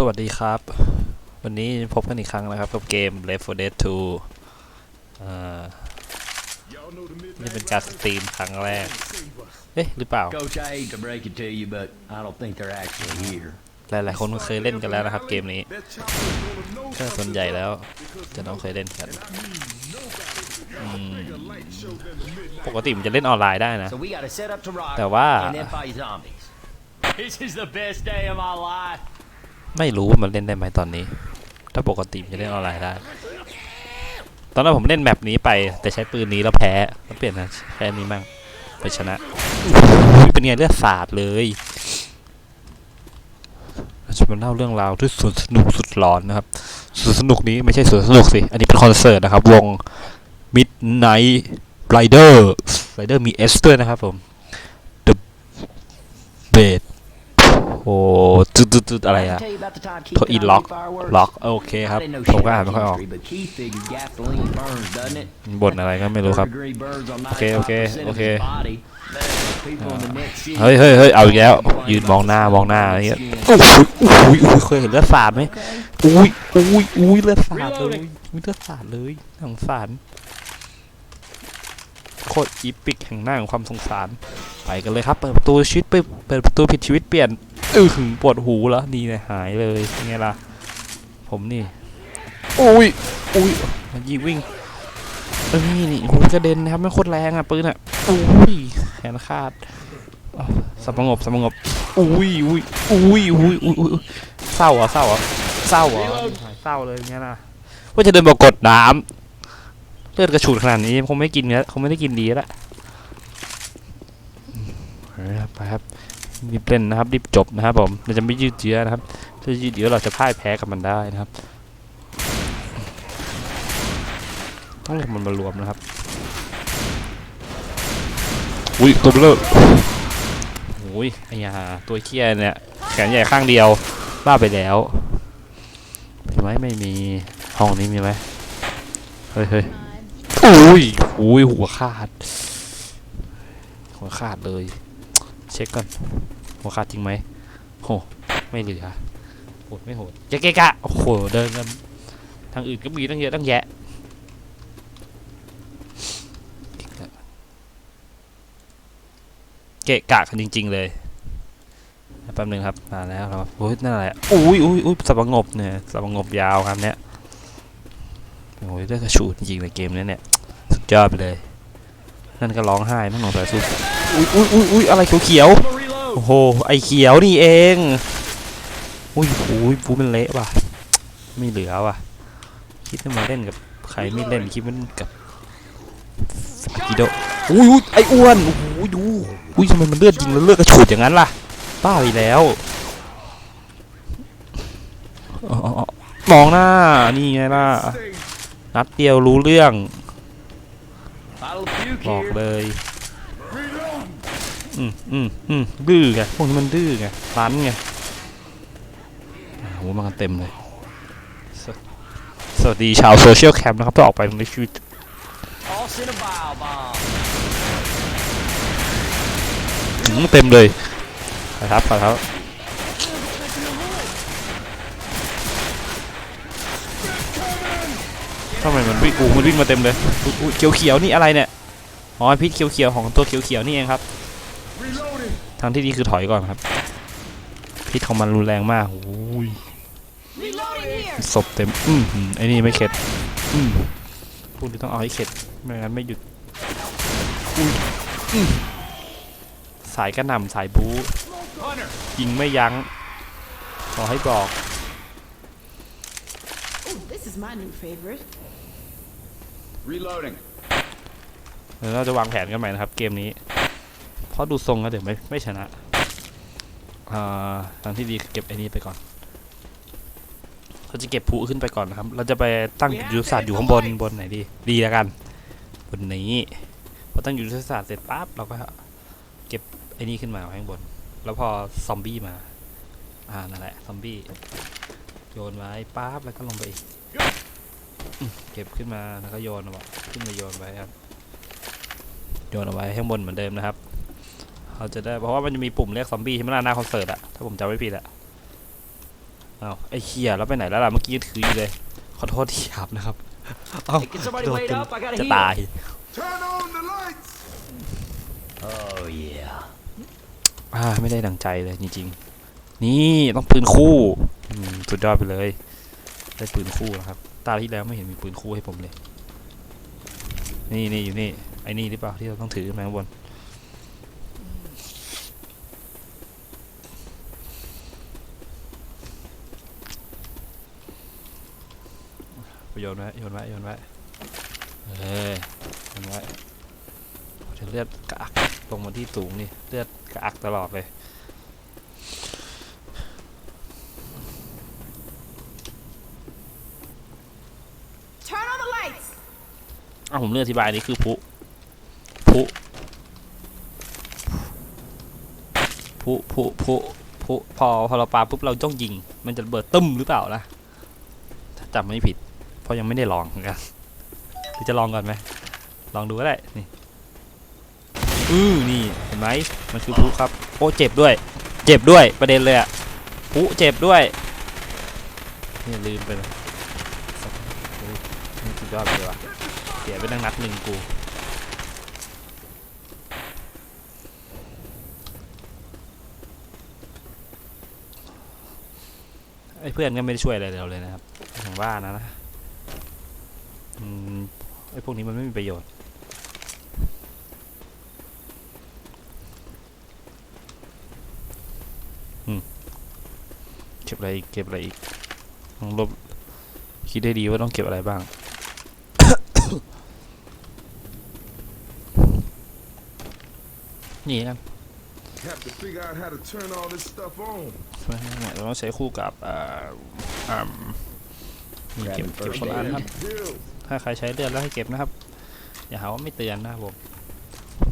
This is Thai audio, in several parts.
สวัสดีครับ วันนี้พบกันอีกครั้งนะครับ กับเกม Left 4 Dead 2อ่านี่เป็นการสตรีมครั้งแรก เอ๊ะหรือเปล่า Coach, I hate to break it to you, but I don't think they're actually here. หลายๆคนเคยเล่นกันแล้วนะครับเกมนี้ก็ส่วนใหญ่แล้วจะต้องเคยเล่นกันอืมปกติมันจะเล่นออนไลน์ได้นะ So we gotta set up to rock แต่ว่า and then fight zombies. This is the best day of my life. ไม่รู้ว่ามันเล่นได้ไหมตอนนี้ ถ้าปกติมันจะเล่นออนไลน์ได้ ตอนนั้นผมเล่นแมปนี้ไป แต่ใช้ปืนนี้แล้วแพ้แล้วเปลี่ยนนะใช้นี้มั่งไปชนะเป็นไงเลือดสาดเลยเราจะมาเล่าเรื่องราวที่สวนสนุกสุดหลอนนะครับสวนสนุกนี้ไม่ใช่สวนสนุกสิ อันนี้เป็นคอนเสิร์ตนะครับ วง Midnight Rider Rider มี S ด้วยนะครับผม The Bed โอ้ จุดๆๆอะไรอะ Tell you about the time โท Keith อี and I ล็อก made fireworks? ล็อกโอเคครับ I didn't know ผม shit ก็อ่าน about ไม่ค่อยออก chemistry, but Keith figured gasoline burns, doesn't it? บ่นอะไรก็ไม่รู้ครับ Third degree burns on โอเค โอเค95%โอ of เค his body. People in the next city เฮ้ยเฮ้ยเฮ้ยเอาอีกแล้ว ยืนมองหน้ามองหน้าอะไรเงี้ยโอ้ยอุ้ยอุ้ยเคยเห็นเลือดสาดไหมอุ้ยอุ้ยอุ้ยเลือดสาดเลยอุ้ยเลือดสาดเลยน่าสงสารโคตรอีปิกแห่งหน้าของความสงสาร ไปกันเลยครับ เปิดประตูชีวิตไปเปิดประตูผิดชีวิตเปลี่ยน อือหือปวดหูแล้วนี่เลยหายเลยเป็นไงล่ะ ผมนี่อุ้ยอุ้ยมันยิงวิ่งเอ้ยนี่โอ้ยกระเด็นนะครับไม่โคตรแรงอะปืนอะอุ้ยแขนขาดอ้าวสงบสงบอุ้ยอุ้ยอุ้ยอุ้ยอุ้ยอุ้ยอุ้ยเศร้าเหรอะเศร้าเหรอะเศร้าเหรอะเศร้าเลยอย่างเงี้ยนะว่าจะเดินมากดน้ำเลือดกระฉูดขนาดนี้คงไม่กินเนี้ยคงไม่ได้กินดีแล้วอืมไปครับ รีบเล่นนะครับรีบจบนะครับผมเราจะไม่ยืดเยื้อนะครับถ้ายืดเยื้อเราจะพ่ายแพ้กับมันได้นะครับต้องเรียกมันมารวมนะครับอุ้ยตัวเบลอโอ้ยไอ้ยาตัวเคี้ยเนี่ยแขนใหญ่ข้างเดียวบ้าไปแล้วมีไหมไม่มีห้องนี้มีไหมเฮ้ยเฮ้ยอุ้ยอุ้ยหัวขาด หัวขาดเลยเช็คก่อนหัวขาดจริงไหมโหไม่เหลือโหดไม่โหดเจ๊กะโอ้โหเดินกันทางอื่นก็มีตั้งเยอะตั้งแยะเกะกะกันจริง ๆ เลยแป๊บนึงครับมาแล้วครับโอ้ยนั่นอะไรอุ้ยอุ้ยอุ้ยสับงบเนี่ยสับงบยาวครับเนี่ยโอ้ยเลือกกระชูดจริงๆในเกมนี้เนี่ยสุดยอดไปเลย นั่นก็ร้องไห้มั่งหนองสายสุด อุ้ยอุ้ยอุ้ยอุ้ยอะไรเขียวๆโอ้โหไอเขียวนี่เองอุ้ยอุ้ยฟูมันเละว่ะไม่เหลือว่ะคิดจะมาเล่นกับใครไม่เล่นคิดมันกับกิโดอุ้ยไออ้วนโอ้โหดูอุ้ยทำไมมันเลือดยิงแล้วเลือดกระฉูดอย่างนั้นล่ะบ้าไปแล้วมองหน้านี่ไงล่ะนัดเดียวรู้เรื่องบอกเลย อืมอืมอืมดื้อไงพวกนี้มันดื้อไงร้านไงอ่าโหมากันเต็มเลยสวสวัสดีชาวโซเชียลแคมป์นะครับที่ออกไปในชีวิตอืมเต็มเลยขอครับขอครับทำไมมันวิ่งกูมันวิ่งมาเต็มเลยอุ๊ยเขียวเขียวๆนี่อะไรเนี่ย อ๋อพิษเขียวเขียวๆของตัวเขียวเขียวๆนี่เองครับ ทางที่ดีคือถอยก่อนครับ พิษของมันรุนแรงมากโอ้ย Reloading here! ศพเต็มอืมอืมไอ้นี่ไม่เข็ด อืมพูดต้องเอาให้เข็ด ไม่งั้นไม่หยุดอุ้ยอืมสายกระหน่ำสายบู๊ Hunter. ยิงไม่ยั้ง ขอให้บอก Oh, this is my new favorite. Reloading. เดี๋ยวเราจะวางแผนกันใหม่นะครับ เกมนี้ เพราะดูทรงแล้วเดี๋ยวไม่ไม่ชนะอ่าทางที่ดีคือเก็บไอ้นี้ไปก่อน เราจะเก็บผูขึ้นไปก่อนนะครับ เราจะไปตั้งยุทธศาสตร์อยู่ข้างบนบนไหนดี ดีแล้วกัน บนนี้พอตั้งยุทธศาสตร์เสร็จปั๊บเราก็เก็บไอ้นี่ขึ้นมาไว้ข้างบน แล้วพอซอมบี้มา อ่า นั่นแหละ ซอมบี้ โยนไว้ปั๊บแล้วก็ลงไปอีกอืมเก็บขึ้นมาแล้วก็โยนเอาไว้ขึ้นมาโยนไว้ครับ โยนเอาไว้ข้างบนเหมือนเดิมนะครับ เราจะได้เพราะว่ามันจะมีปุ่มเรียกซอมบี้ใช่ไหมล่ะหน้าคอนเสิร์ตอะถ้าผมจำไม่ผิดอะอ้าวไอ้เคียแล้วไปไหนแล้วล่ะเมื่อกี้ถืออยู่เลยขอโทษที่หยาบนะครับเอ้า Hey, can somebody โดน wait จน up? I gotta จะ heal. ตาย Turn on the lights! Oh yeah. อ่าไม่ได้ดังใจเลยจริงๆ นี่ต้องปืนคู่อืมสุดยอดไปเลย ได้ปืนคู่แล้วครับ ตาที่แล้วไม่เห็นมีปืนคู่ให้ผมเลย นี่นี่อยู่นี่ไอ้นี่หรือเปล่าที่เราต้องถือขึ้นมาข้างบน โยนไว้โยนไว้โยนไว้เอ้ยโยนไว้จะเลือดกระอักลงมาที่สูงนี่เลือดกระอักตลอดเลย Turn on the lights. อะผมเลือกอธิบายอันนี้คือพุพุพุพุพุพุพอพอเราปาปุ๊บเราจ้องยิง มันจะระเบิดตึ้มหรือเปล่านะถ้าจำไม่ผิดเพ ราะยังไม่ได้ลองเหมือนกันหรือจะลองก่อนไหมลองดูก็ได้นี่อือนี่เห็นไหมมันคือพุครับโอ้เจ็บด้วย เจ็บด้วยประเด็นเลยอะพุเจ็บด้วยนี่ลืมไปเลยเฮ้ยนี่สุดยอดเลยว่ะเสียไปตั้งนัดหนึ่งกูไอ้เพื่อนก็ไม่ได้ช่วยอะไรเราเลยนะครับอย่างว่านะนะ ไอ้พวกนี้มันไม่มีประโยชน์อืมเก็บอะไรอีก เก็บอะไรอีกต้องลบคิดได้ดีว่าต้องเก็บอะไรบ้าง นี่ครับ Have to figure out how to turn all this stuff on. เราต้องใช้คู่กับอ่าอ่านี่เก็บเก็บคนละอันครับ Pills. ถ้าใครใช้เลือดแล้วให้เก็บนะครับ อย่าหาว่าไม่เตือนนะครับผม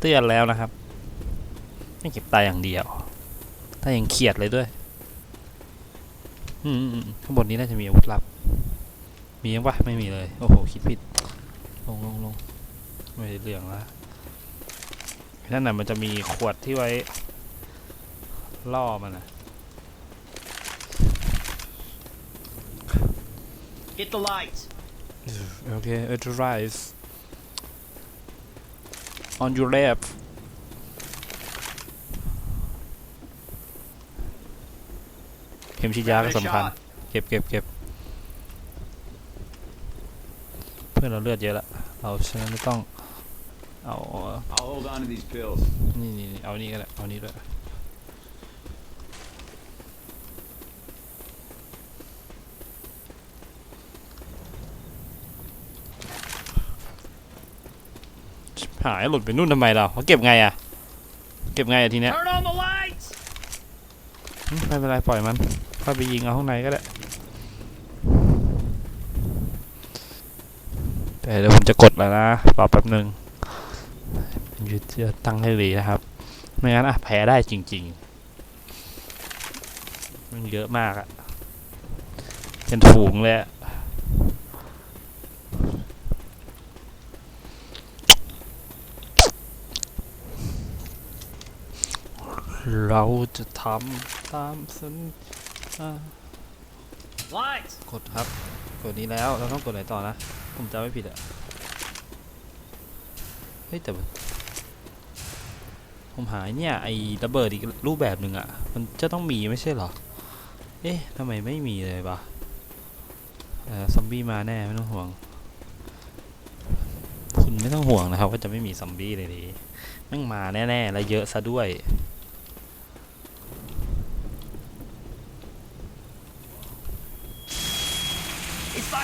เตือนแล้วนะครับ ไม่เก็บตายอย่างเดียว ถ้ายังเครียดเลยด้วย อืมข้างบนนี้น่าจะมีอาวุธลับ มียังปะไม่มีเลย โอ้โห คิดผิด ลงลงลงไม่ได้เรื่องละนั่นน่ะมันจะมีขวดที่ไว้ ล่อมันนะ Hit the lights. โอเค it arrives on your left เข็มฉีดยาก็ Having a สำคัญ shot. เก็บเก็บเก็บเพื่อนเราเลือดเยอะละ เราฉะนั้นไม่ต้อง เอา I'll hold on to these pills. นี่นี่นี่เอานี่ก็ได้เอานี่ด้วย หายหลุดไปนู่นทำไมเราเขาเก็บไงอะเก็บไงอะทีเนี้ย Turn on the lights. อืมไม่เป็นไรปล่อยมันค่อยไปยิงเอาข้างในก็ได้แต่เดี๋ยวผมจะกดแล้วนะรอแป๊บหนึ่งยึดจะตั้งให้ดีนะครับ ไม่งั้นอะแพ้ได้จริง ๆ มันเยอะมากอะเป็นถุงเลยอะ เราจะทำตามสัญญา Lights. กดครับ กดนี้แล้ว เราต้องกดไหนต่อนะ ผมจำไม่ผิดอะเฮ้ยแต่มันผมหายเนี่ยไอ้ระเบิดอีกรูปแบบหนึ่งอะมันจะต้องมีไม่ใช่เหรอ เอ๊ะทำไมไม่มีเลยวะเออซอมบี้มาแน่ไม่ต้องห่วง คุณไม่ต้องห่วงนะครับว่าจะไม่มีซอมบี้เลยดีแม่งมาแน่ๆ และเยอะซะด้วย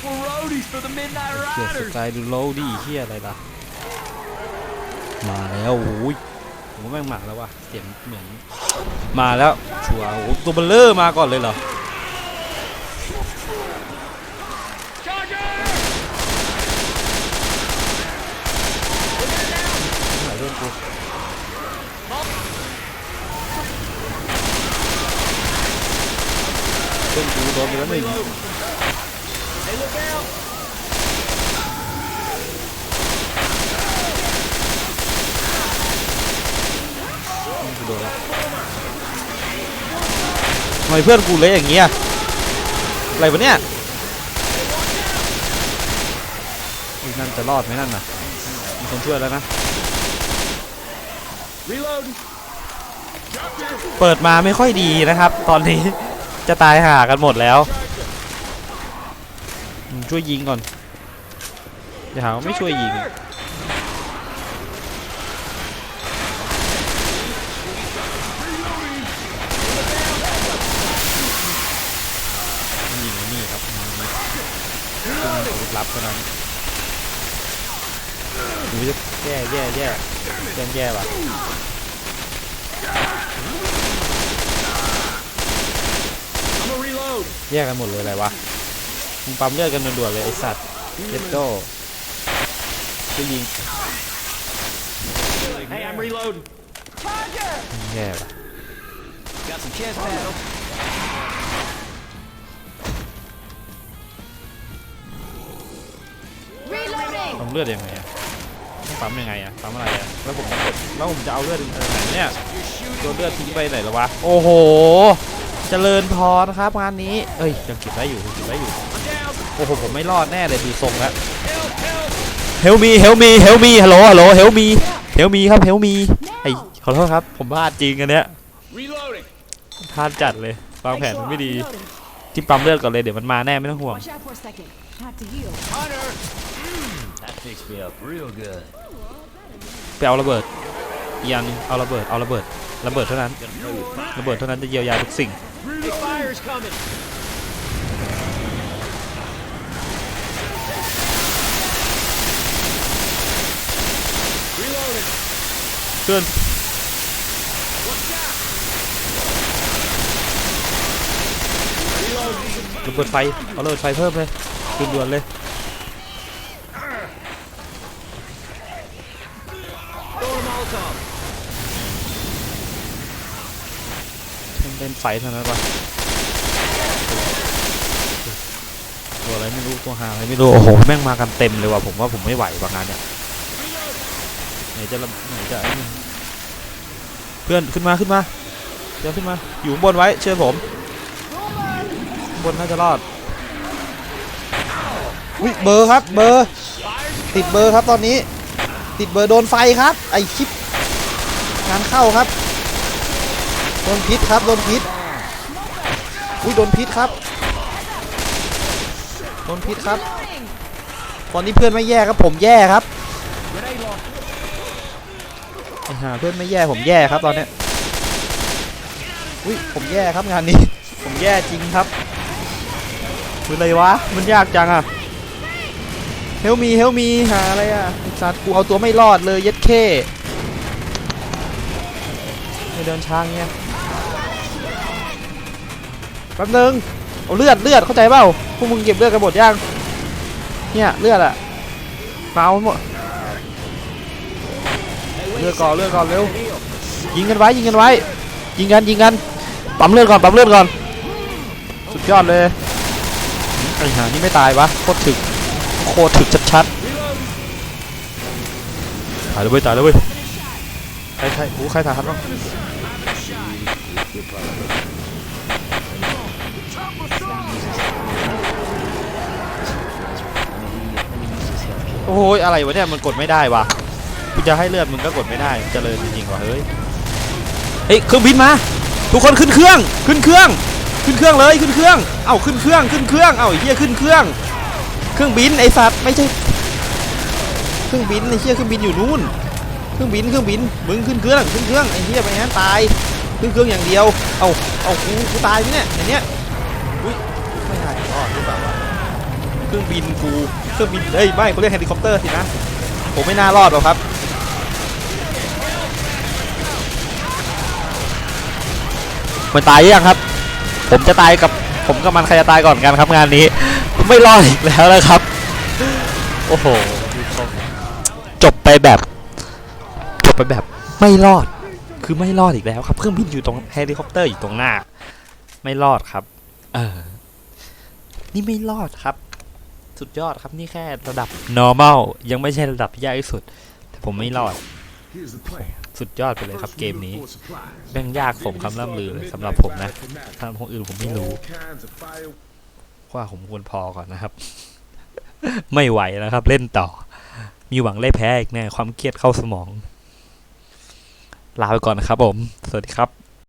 เกียร์ส Riders. กายดูโลดีเฮียอะไรล่ะ มาแล้วโอ้ยผมว่าแม่งมาแล้วว่ะเสียงเหมือน มาแล้วชัวร์โอ้โหตัวเบลเลอร์มาก่อนเลยเหรอ Charger. ไหนเรื่องกูเรื่องกูโดนไปแล้วหนึ่ง Hey, look out. กูโดนแล้วทำไมเพื่อนกูเละอย่างเงี้ยอะไรวะเนี่ยอุ๊ยนั่นจะรอดไหมนั่นน่ะมีคนช่วยแล้วนะ Reloading. เปิดมาไม่ค่อยดีนะครับ ตอนนี้จะตายห่ากันหมดแล้วอืมช่วยยิงก่อนอย่าหาว่าไม่ช่วยยิง ยิงไอ้นี่ครับยิงนี่ซึ่ง อาวุธลับเท่านั้นหนูจะแย่แย่แย่แย่แย่ว่ะ I'm a reload. แยกกันหมดเลยอะไรวะมึงปั๊มเลือดกันด่วนๆเลยไอสัตว์เย็ดโก้จะยิง Hey, I'm reloading. แย่ว่ะ Got some chest paddle. ปั๊มเลือดยังไงอะต้องปั๊มยังไงอะปั๊มอะไรอะแล้วผมจะกดแล้วผมจะเอาเลือดเออไหนเนี่ยโดนเลือดทิ้งไปไหนแล้ววะโอ้โหเจริญพรครับงานนี้เอ้ยยังเก็บไว้อยู่ยังเก็บไว้อยู่ I'm down. โอ้โหผมไม่รอดแน่เลยดูทรงแล้ว Help, help. เฮลมีเฮลมีเฮลมีฮัลโหลฮัลโหลเฮลมีเฮลมีครับเฮลมีไอขอโทษครับผมพลาดจริงอันเนี้ย Reloading. พลาดจัดเลยวางแผนมันไม่ดีจิ้มปั๊มเลือดก่อนเลยเดี๋ยวมันมาแน่ไม่ต้องห่วง ไปเอาระเบิดอีกอย่างหนึงเอาระเบิดเอาระเบิดระเบิดเท่านั้นระเบิดเท่านั้นจะเยียวยาทุกสิ่ง Hey, fire's coming. เพื่อนระเบิดไฟเอาระเบิดไฟเพิ่มเลยด่วนๆเลย Throw a Molotov. มันเป็น ไฟเท่านั้นปะตัวอะไรไม่รู้ตัวหาอะไรไม่รู้โอ้โหแม่งมากันเต็มเลยว่ะผมว่าผมไม่ไหวบางงานเนี่ยไหนจะระไหนจะไอ้นี่เพื่อนขึ้นมาขึ้นมาเดี๋ยวขึ้นมาอยู่ข้างบนไว้เชื่อผมข้างบนน่าจะรอดอุ้ยเบอร์ครับเบอร์ติดเบอร์ครับตอนนี้ ติดเบอร์โดนไฟครับ ไอคลิปงานเข้าครับโด นพิษครับโดนพิษอุ้ยโดนพิษครับโดนพิษครับ ตอนนี้เพื่อนไม่แย่ครับผมแย่ครับไอ้ห่าเพื่อนไม่แย่ผมแย่ครับตอนเนี้ยอุ้ยผมแย่ครับงานนี้ ผมแย่จริงครับคืออะไรวะมันยากจังอะเฮลมีเฮลมีหาอะไรอะไอ้สัตว์กูเอาตัวไม่รอดเลยเย็ดเคไม่เดินช้างเงี้ย ป๊บนึงเอาเลือดเลือดเข้าใจเปล่าพวกมึงเก็บเลือดกันหมดยังเนี่ยเลือดอะมาเอาหมดเลือดก่อนเลือดก่อนเร็วยิงกันไว้ยิงกันไว้ยิงกันยิงกันปั๊มเลือดก่อนปั๊มเลือดก่อนสุดยอดเลยไอ้ห่านี่ไม่ตายวะโคตรถึกโคตรถึกชัดๆตายแล้วเว้ยตายแล้วเว้ยใครใครโอ้ใครถ่ายทันบ้าง โอ้ยอะไรวะเนี่ยมันกดไม่ได้วะกูจะให้เลือดมึงก็กดไม่ได้เจริญจริงๆว่ะเฮ้ยเฮ้ยเครื่องบินมา ทุกคนขึ้นเครื่องขึ้นเครื่อง ขึ้นเครื่องเลยขึ้นเครื่อง เอ้าขึ้นเครื่องขึ้นเครื่องเอ้าเหี้ยขึ้นเครื่อง เครื่องบินไอ้สัตว์ไม่ใช่ เครื่องบินไอ้เหี้ยเครื่องบินอยู่นู่น เครื่องบินเครื่องบินมึงขึ้นเครื่องขึ้นเครื่องไอ้เหี้ยไปงั้นตายขึ้นเครื่องอย่างเดียว เอ้าเอ้ากูกูตายไหมเนี่ยอย่างเนี้ยอุ้ยไม่ตายรอดหรือเปล่าวะ เครื่องบินกูเครื่องบินเอ้ยไม่เขาเรียกเฮลิคอปเตอร์สินะผมไม่น่ารอดหรอกครับมันตายยังครับ ผมจะตายกับผมกับมันใครจะตายก่อนกันครับงานนี้ ไม่รอดอีกแล้วนะครับ โอ้โหจบไปแบบจบไปแบบไม่รอด คือไม่รอดอีกแล้วครับเครื่องบินอยู่ตรงเฮลิคอปเตอร์อยู่ตรงหน้า ไม่รอดครับ เออ นี่ไม่รอดครับ สุดยอดครับนี่แค่ระดับ normal ยังไม่ใช่ระดับที่ยากที่สุด แต่ผมไม่รอด Here's the plan. สุดยอดไปเลยครับ First, เก we ม look นี้ for supplies. แม่งยากสมคำล่ำลือเลยสำหรับผมนะ Midnight for ถ้าคนอื่นผมไม่รู้ All kinds of fire ว่าผมควรพอก่อนนะครับ ไม่ไหวแล้วครับ เล่นต่อ มีหวังได้แพ้อีกแน่ความเครียดเข้าสมอง ลาไปก่อนนะครับผม สวัสดีครับ